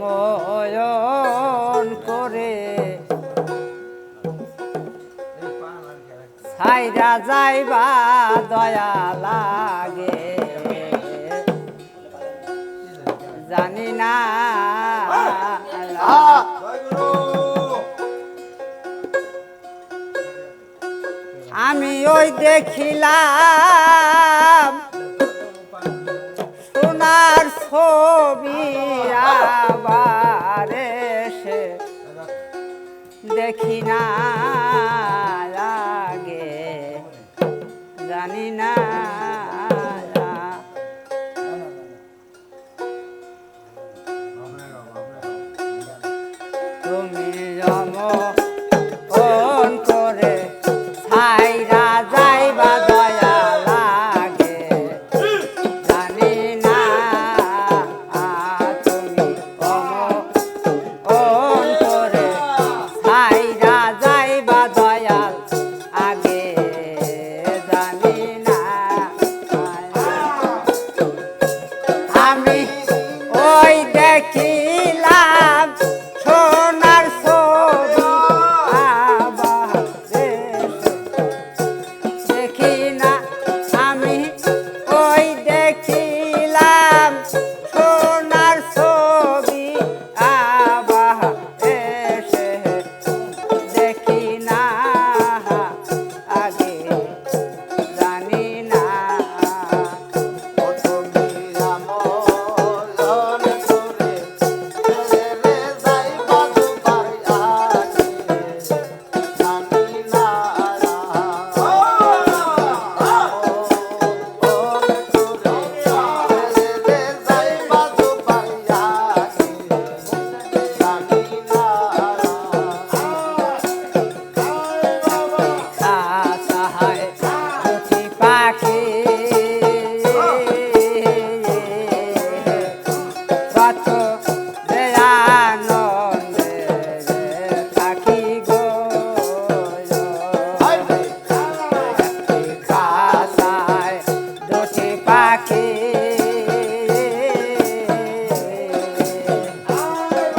ময়ন করে সাইরা যাইবা দয়া লাগে। জানি না। আমি ওই দেখিলা দেখি না।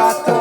Pato.